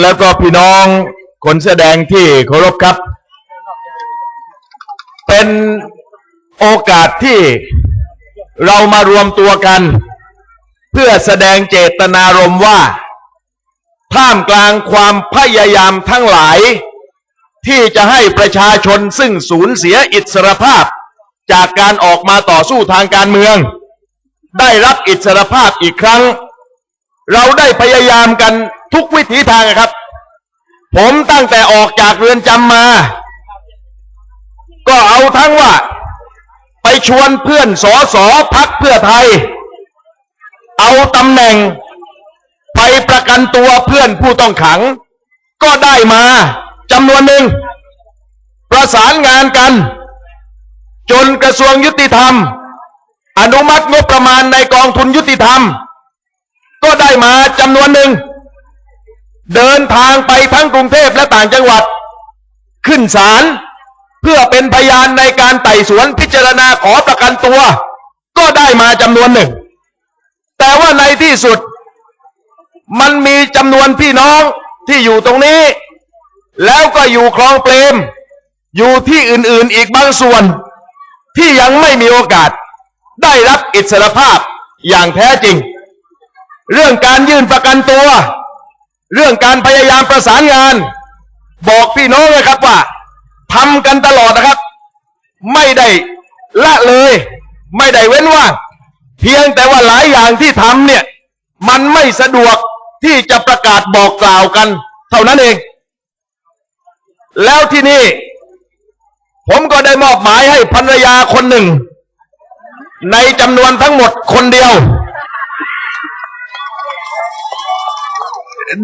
แล้วก็พี่น้องคนแสดงที่เคารพครับ เป็นโอกาสที่เรามารวมตัวกัน เพื่อแสดงเจตนารมณ์ว่า ท่ามกลางความพยายามทั้งหลาย ที่จะให้ประชาชนซึ่งสูญเสียอิสรภาพ จากการออกมาต่อสู้ทางการเมือง ได้รับอิสรภาพอีกครั้ง เราได้พยายามกันทุกวิถีทางครับ ผมตั้งแต่ออกจากเรือนจำมา ก็เอาทั้งว่า ไปชวนเพื่อนสอสอพักเพื่อไทย เอาตำแหน่ง ไปประกันตัวเพื่อนผู้ต้องขัง ก็ได้มาจำนวนหนึ่ง ประสานงานกัน จนกระทรวงยุติธรรม อนุมัติงบประมาณในกองทุนยุติธรรม ก็ได้มาจำนวนหนึ่ง เดินทางไปทั้งกรุงเทพและต่างจังหวัด ขึ้นศาลเพื่อเป็นพยานในการไต่สวนพิจารณาขอประกันตัว ก็ได้มาจำนวนหนึ่ง แต่ว่าในที่สุด มันมีจำนวนพี่น้องที่อยู่ตรงนี้ แล้วก็อยู่คลองเปรม อยู่ที่อื่นๆอีกบางส่วน ที่ยังไม่มีโอกาส ได้รับอิสรภาพอย่างแท้จริง เรื่องการยื่นประกันตัว เรื่องการพยายามประสานงาน บอกพี่น้องนะครับว่าทำกันตลอดนะครับ ไม่ได้ละเลย ไม่ได้เว้นว่างเพียงแต่ว่าหลายอย่างที่ทำเนี่ย มันไม่สะดวกที่จะประกาศบอกกล่าวกัน เท่านั้นเอง แล้วที่นี่ ผมก็ได้มอบหมายให้ภรรยาคนหนึ่ง ในจำนวนทั้งหมดคนเดียว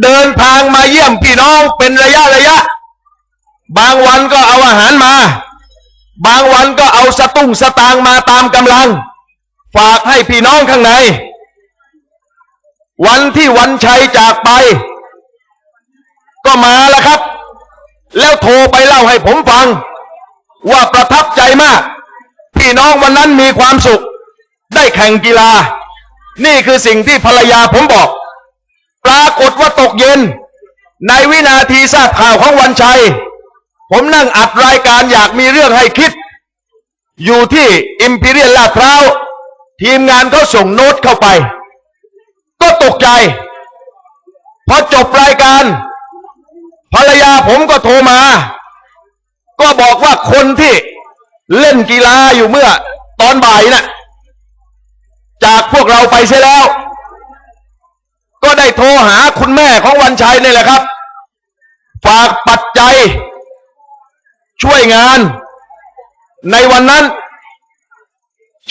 เดินทางมาเยี่ยมพี่น้องเป็นระยะระยะ บางวันก็เอาอาหารมา บางวันก็เอาสตุ้งสตางมาตามกำลัง ฝากให้พี่น้องข้างใน วันที่วันชัยจากไป ก็มาแล้วครับ แล้วโทรไปเล่าให้ผมฟัง ว่าประทับใจมาก พี่น้องวันนั้นมีความสุข ได้แข่งกีฬา นี่คือสิ่งที่ภรรยาผมบอก ปรากฏว่าตกเย็น ในวินาทีทราบข่าวของวันชัย ผมนั่งอัดรายการอยากมีเรื่องให้คิด อยู่ที่อิมพีเรียลลาดพร้าวทีมงานเขาส่งโน้ตเข้าไป ก็ตกใจ พอจบรายการ ภรรยาผมก็โทรมา ก็บอกว่าคนที่เล่นกีฬาอยู่เมื่อตอนบ่ายน่ะ จากพวกเราไปเสียแล้ว ก็ได้โทรหาคุณแม่ของวันชัยนี่แหละครับ ฝากปัจจัย ช่วยงาน ในวันนั้น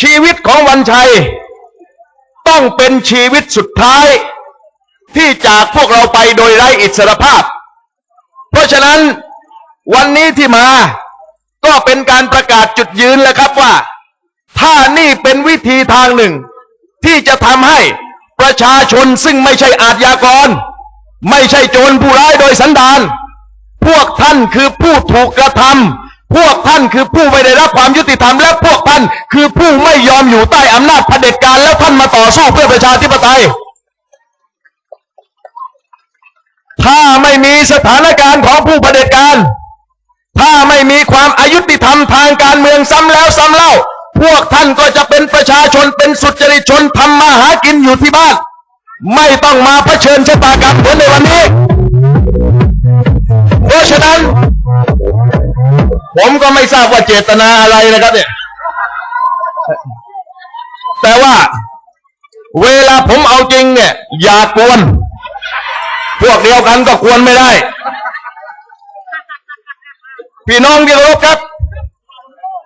ชีวิตของวันชัย ต้องเป็นชีวิตสุดท้าย ที่จากพวกเราไปโดยไร้อิสรภาพ เพราะฉะนั้นวันนี้ที่มาก็เป็นการประกาศจุดยืนแล้วครับว่า ถ้านี่เป็นวิธีทางหนึ่ง ที่จะทำให้ ประชาชนซึ่งไม่ใช่อาชญากร ไม่ใช่โจรผู้ร้ายโดยสันดาน พวกท่านคือผู้ถูกกระทำพวกท่านคือผู้ไม่ได้รับความยุติธรรม และพวกท่านคือผู้ไม่ยอมอยู่ใต้อำนาจเผด็จการแล้วท่านมาต่อสู้เพื่อประชาธิปไตย ถ้าไม่มีสถานการณ์ของผู้เผด็จการ ถ้าไม่มีความอายุติธรรมทางการเมืองซ้ำแล้วซ้ำเล่า พวกท่านก็จะเป็นประาชนเป็นสุจริตชนทำมาหากินอยู่ที่บ้าน ไม่ต้องมาเผชิญชะตากรรมเหมือนในวันนี้ เพราะฉะนั้น ผมก็ไม่ทราบว่าเจตนาอะไรนะครับเนี่ย แต่ว่าเวลาผมเอาจริงเนี่ย อย่ากวน พวกเดียวกันก็กวนไม่ได้ พี่น้องที่เคารพครับ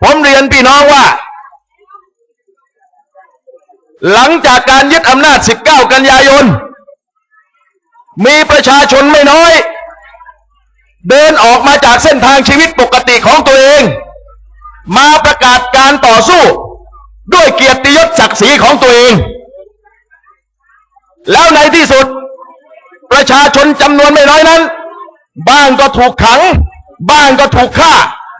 ผมเรียนพี่น้องว่า หลังจากการยึดอำนาจ 19 กันยายน มีประชาชนไม่น้อย เดินออกมาจากเส้นทางชีวิตปกติของตัวเอง มาประกาศการต่อสู้ ด้วยเกียรติยศศักดิ์ศรีของตัวเอง แล้วในที่สุด ประชาชนจำนวนไม่น้อยนั้น บ้างก็ถูกขัง บ้างก็ถูกฆ่า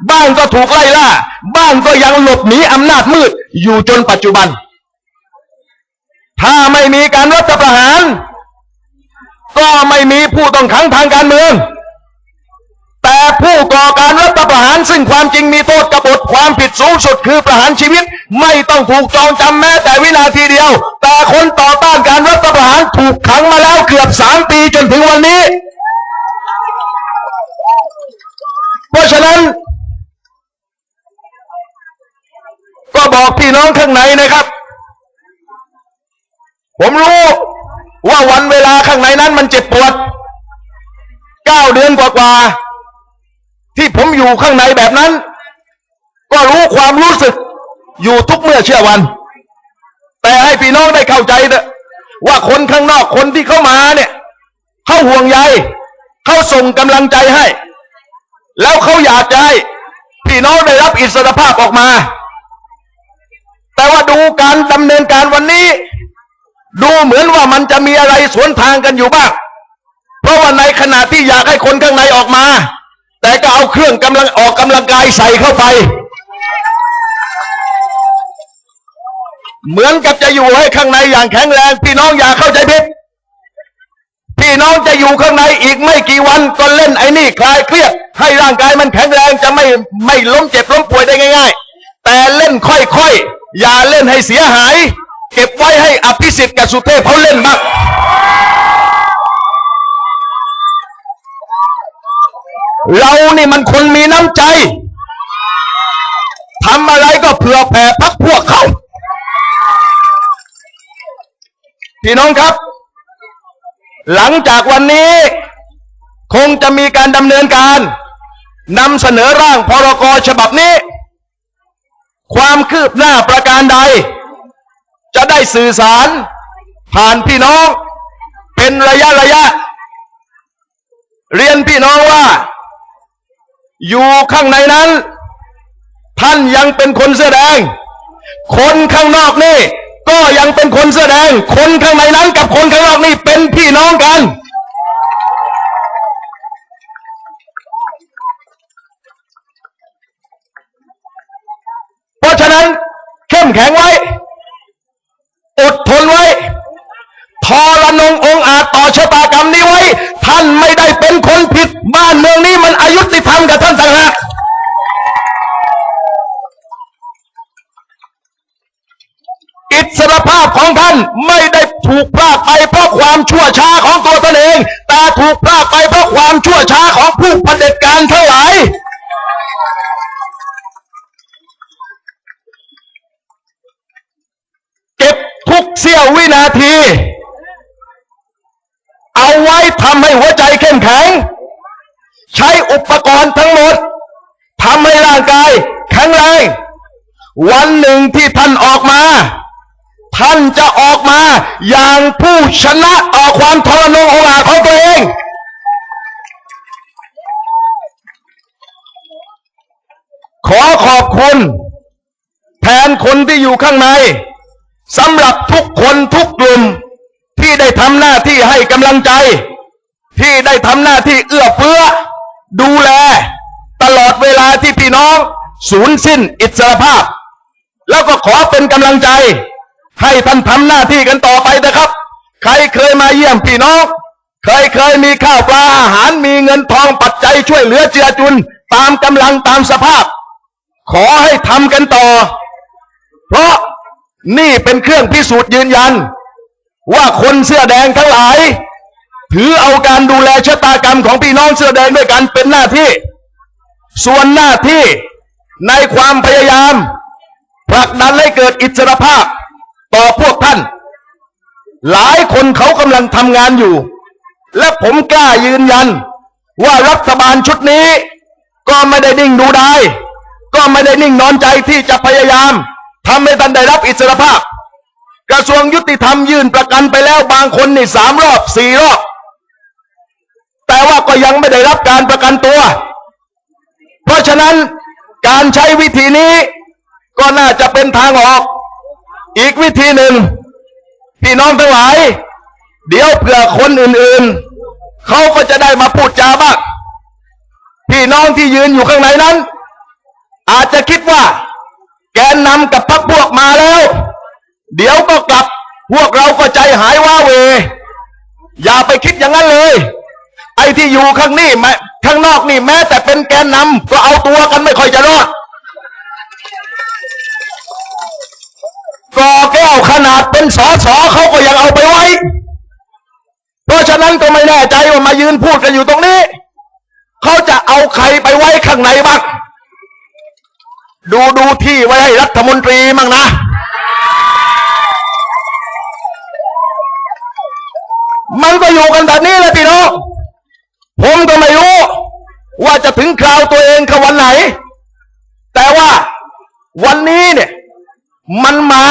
บ้างก็ถูกไล่ล่า บ้างก็ยังหลบหนีอำนาจมืดอยู่จนปัจจุบัน ถ้าไม่มีการรัฐประหาร ก็ไม่มีผู้ต้องขังทางการเมือง แต่ผู้ก่อการรัฐประหารซึ่งความจริงมีโทษกบฏความผิดสูงสุดคือประหารชีวิต ไม่ต้องถูกจองจำแม้แต่วินาทีเดียว แต่คนต่อต้านการรัฐประหารถูกขังมาแล้วเกือบสามปีจนถึงวันนี้ เพราะฉะนั้นก็บอกพี่น้องข้างในนะครับ ผมรู้ว่าวันเวลาข้างในนั้นมันเจ็บปวดเก้าเดือนกว่าๆที่ผมอยู่ข้างในแบบนั้น ก็รู้ความรู้สึกอยู่ทุกเมื่อเชื่อวัน แต่ให้พี่น้องได้เข้าใจเถอะว่าคนข้างนอกคนที่เข้ามาเนี่ยเขาห่วงใยเขาส่งกำลังใจให้ แล้วเขาอยากจะให้พี่น้องได้รับอิสรภาพออกมา แต่ว่าดูการดำเนินการวันนี้ ดูเหมือนว่ามันจะมีอะไรสวนทางกันอยู่บ้าง เพราะว่าในขณะที่อยากให้คนข้างในออกมา แต่ก็เอาเครื่องกำลังออกกำลังกายใส่เข้าไป เหมือนกับจะอยู่ให้ข้างในอย่างแข็งแรง พี่น้องอย่าเข้าใจผิดพี่น้องจะอยู่ข้างในอีกไม่กี่วันก็เล่นไอ้นี่คลายเครียดให้ร่างกายมันแข็งแรงจะไม่ไม่ล้มเจ็บล้มป่วยได้ง่าย ๆ แต่เล่นค่อยๆอย่าเล่นให้เสียหาย เก็บไว้ให้อภิสิทธิ์กับสุเทพเขาเล่นบ้างเรานี่มันคนมีน้ำใจทำอะไรก็เผื่อแผ่พักพวกเขา พี่น้องครับ หลังจากวันนี้ คงจะมีการดำเนินการนำเสนอร่างพรกฉบับนี้ ความคืบหน้าประการใด จะได้สื่อสาร ผ่านพี่น้อง เป็นระยะระยะ เรียนพี่น้องว่า อยู่ข้างในนั้น ท่านยังเป็นคนเสื้อแดง คนข้างนอกนี่ ก็ยังเป็นคนเสื้อแดง คนข้างในนั้น กับคนข้างนอกนี่เป็นพี่น้องกันเพราะฉะนั้นเข้มแข็งไว้ อดทนไว้ทอรนงองอาจต่อชะตากรรมนี้ไว้ ท่านไม่ได้เป็นคนผิด บ้านเมืองนี้มันอายุติธรรมกับท่านต่งหากอิสรภาพของท่านไม่ได้ถูกพรากไปเพราะความชั่วช้าของตัวท่านเอง แต่ถูกพรากไปเพราะความชั่วช้าของผู้เผด็จการทั้งหลาย เก็บทุก เสี้ยววินาที เอาไว้ทำให้หัวใจเข้มแข็ง ใช้อุปกรณ์ทั้งหมดทำให้ร่างกายแข็งแรงวันหนึ่งที่ท่านออกมา ท่านจะออกมาอย่างผู้ชนะต่อความทรนงองอาจของตัวเอง ขอขอบคุณ แทนคนที่อยู่ข้างใน สำหรับทุกคนทุกกลุ่มที่ได้ทำหน้าที่ให้กำลังใจ ที่ได้ทำหน้าที่เอื้อเฟื้อ ดูแล ตลอดเวลาที่พี่น้อง สูญสิ้นอิสรภาพ แล้วก็ขอเป็นกำลังใจ ให้ท่านทำหน้าที่กันต่อไปนะครับ ใครเคยมาเยี่ยมพี่น้องเคยเคยมีข้าวปลาอาหารมีเงินทองปัจจัยช่วยเหลือเจือจุน ตามกำลังตามสภาพ ขอให้ทำกันต่อ เพราะ นี่เป็นเครื่องพิสูจน์ยืนยัน ว่าคนเสื้อแดงทั้งหลาย ถือเอาการดูแลชะตากรรมของพี่น้องเสื้อแดงด้วยกันเป็นหน้าที่ ส่วนหน้าที่ในความพยายามผลักดันให้เกิดอิสรภาพต่อพวกท่าน หลายคนเขากำลังทำงานอยู่ และผมกล้ายืนยัน ว่ารัฐบาลชุดนี้ ก็ไม่ได้นิ่งดูได้ ก็ไม่ได้นิ่งนอนใจที่จะพยายาม ทำให้ท่านได้รับอิสรภาพ กระทรวงยุติธรรมยื่นประกันไปแล้วบางคนนี่สามรอบสี่รอบ แต่ว่าก็ยังไม่ได้รับการประกันตัว เพราะฉะนั้นการใช้วิธีนี้ก็น่าจะเป็นทางออก อีกวิธีหนึ่งพี่น้องทั้งหลาย เดี๋ยวเผื่อคนอื่นๆ เขาก็จะได้มาพูดจาบ้างพี่น้องที่ยืนอยู่ข้างในนั้น อาจจะคิดว่า แกนนำกับพรรคพวกมาแล้ว เดี๋ยวก็กลับพวกเราก็ใจหายว้าเว อย่าไปคิดอย่างนั้นเลย ไอ้ที่อยู่ข้างนี้แม้ข้างนอกนี่แม้แต่เป็นแกนนำก็เอาตัวกันไม่ค่อยจะรอดก่อแก้วขนาดเป็นสอสอเขาก็ยังเอาไปไว้ เพราะฉะนั้นก็ไม่แน่ใจว่ามายืนพูดกันอยู่ตรงนี้ เขาจะเอาใครไปไว้ข้างในบ้าง ดูดูที่ไว้ให้รัฐมนตรีมั่งนะ มันก็อยู่กันแบบนี้แหละพี่น้องผมก็ไม่รู้ ว่าจะถึงคราวตัวเองกับวันไหน แต่ว่าวันนี้เนี่ย มันมา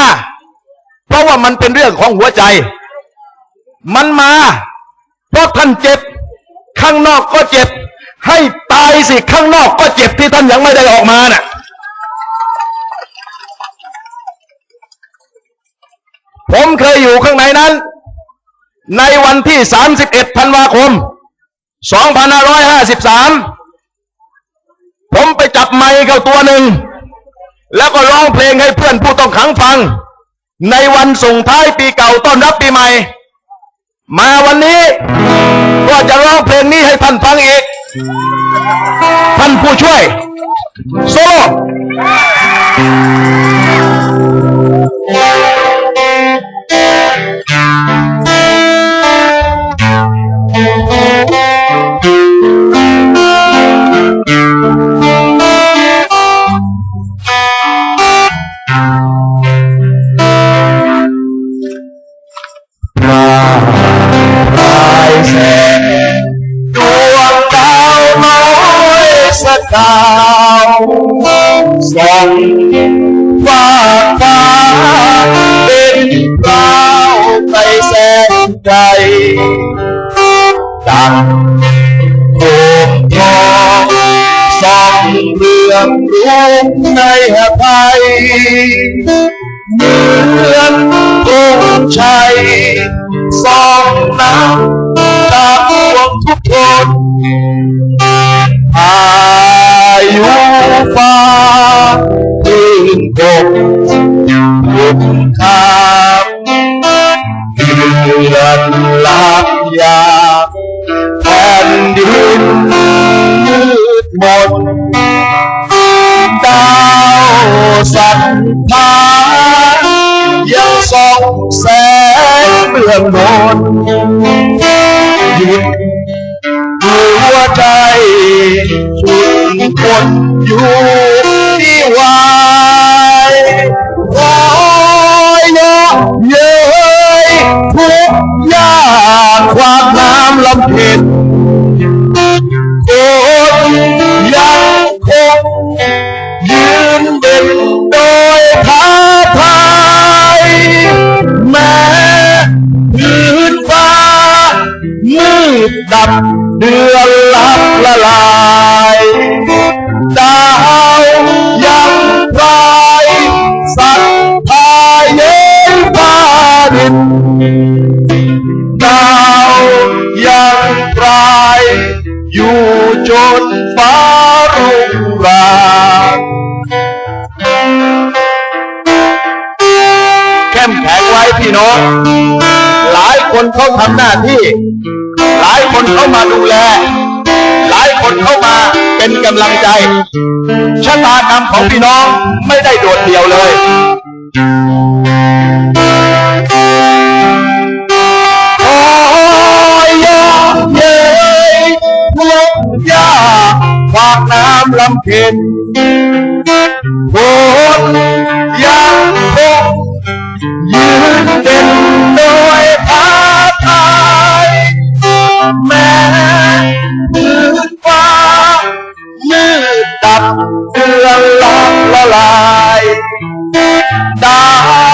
เพราะว่ามันเป็นเรื่องของหัวใจ มันมา เพราะท่านเจ็บ ข้างนอกก็เจ็บ ให้ตายสิข้างนอกก็เจ็บที่ท่านยังไม่ได้ออกมาน่ะ ผมเคยอยู่ข้างในนั้น ในวันที่ 31ธันวาคม 2553 ผมไปจับไมค์เข้าตัวหนึ่ง แล้วก็ร้องเพลงให้เพื่อนผู้ต้องขังฟัง ในวันส่งท้ายปีเก่าต้อนรับปีใหม่ มาวันนี้ก็จะร้องเพลงนี้ให้ท่านฟังอีก ท่านผู้ช่วย โซโล่ ดาวส่องฟ้าฟ้าเป็นเปล่าไปแสงไกลดังโคมทองส่องเรื่องรุ่งในหไทยเหมือนธงชัยส่องน้ำจาก งเมืองนอนหยุดหัวใจชุนคนอยู่ที่วายโอ้ยเยอะเย้ยทุกยากความน้ำลำเพ็ญ ด ของพี่น้องไม่ได้โดดเดี่ยวเลยโอ้ยยาเย้ยพวกยาฝากน้ำลำเค็ญ ดา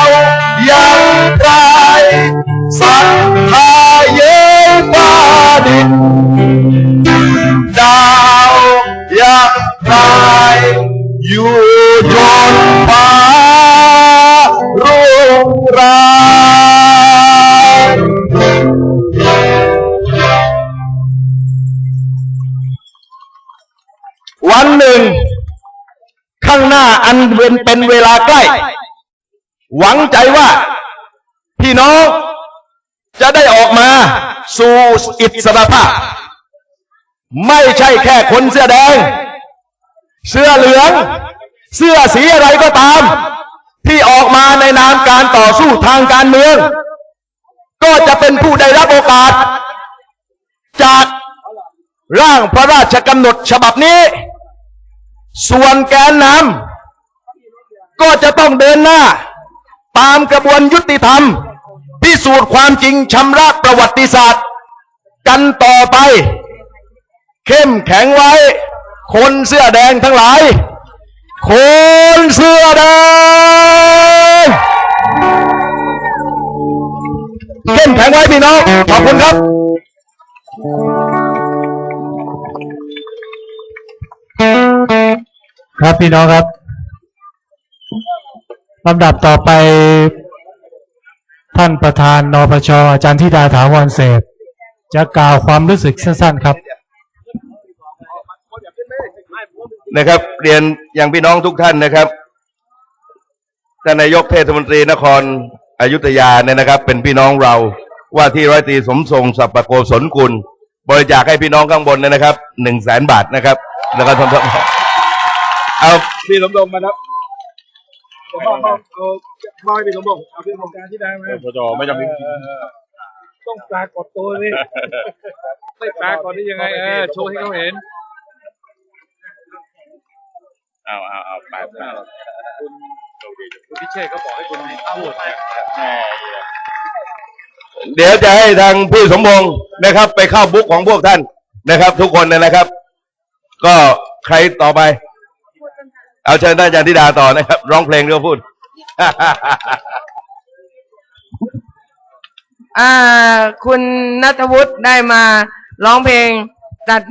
วยังไกลสัตว์พาเย้ฟ้าดินดาวยังไกลอยู่จนฟ้ารุ่งรางวันหนึ่ง ข้างหน้าอันเป็นเวลาใกล้ หวังใจว่าพี่น้องจะได้ออกมาสู่อิสรภาพ ไม่ใช่แค่คนเสื้อแดง เสื้อเหลือง เสื้อสีอะไรก็ตาม ที่ออกมาในนามการต่อสู้ทางการเมือง ก็จะเป็นผู้ได้รับโอกาส จากร่างพระราชกำหนดฉบับนี้ ส่วนแกนนำก็จะต้องเดินหน้า ตามกระบวนยุติธรรม พิสูจน์ความจริงชำระประวัติศาสตร์ กันต่อไป เข้มแข็งไว้ คนเสื้อแดงทั้งหลาย คนเสื้อแดงเข้มแข็งไว้พี่น้อง ขอบคุณครับ ครับพี่น้องครับ ลำดับต่อไป ท่านประธานนปชอาจารย์ธิดาถาวรเศษจะกล่าวความรู้สึกสั้นๆครับ นะครับ เรียนอย่างพี่น้องทุกท่านนะครับท่านนายกเทศมนตรีนครอยุธยาเนี่ยนะครับ เป็นพี่น้องเราว่าที่ร้อยตรีสมทรงสัปปโกศลกุล บริจาคให้พี่น้องข้างบนเนี่ยนะครับหนึ่งแสนบาทนะครับ แล้วก็ทำเอาพี่สมทรงมาครับ เอาเอาเอาบอยไปสมบอกเอาเป็นโครงการที่ได้ไหมปจไม่จำเป็นต้องปรากฏตัวนี่ไม่ปรากฏได้ยังไงเออโชว์ให้เขาเห็นเอาเอาเอาไปไปคุณคุณพิเชษเขาบอกให้คุณพูดเนี่ยแม่เดี๋ยวจะให้ทางพี่สมพงศ์นะครับ ไปเข้าบุ๊กของพวกท่านนะครับ ทุกคนเลยนะครับ ก็ใครต่อไป เอาเชิญท่านอาจารย์ธิดาต่อนะครับ ร้องเพลงเรื่องพูด อ่า คุณนัทวุฒิได้มาร้องเพลงตัดหน้า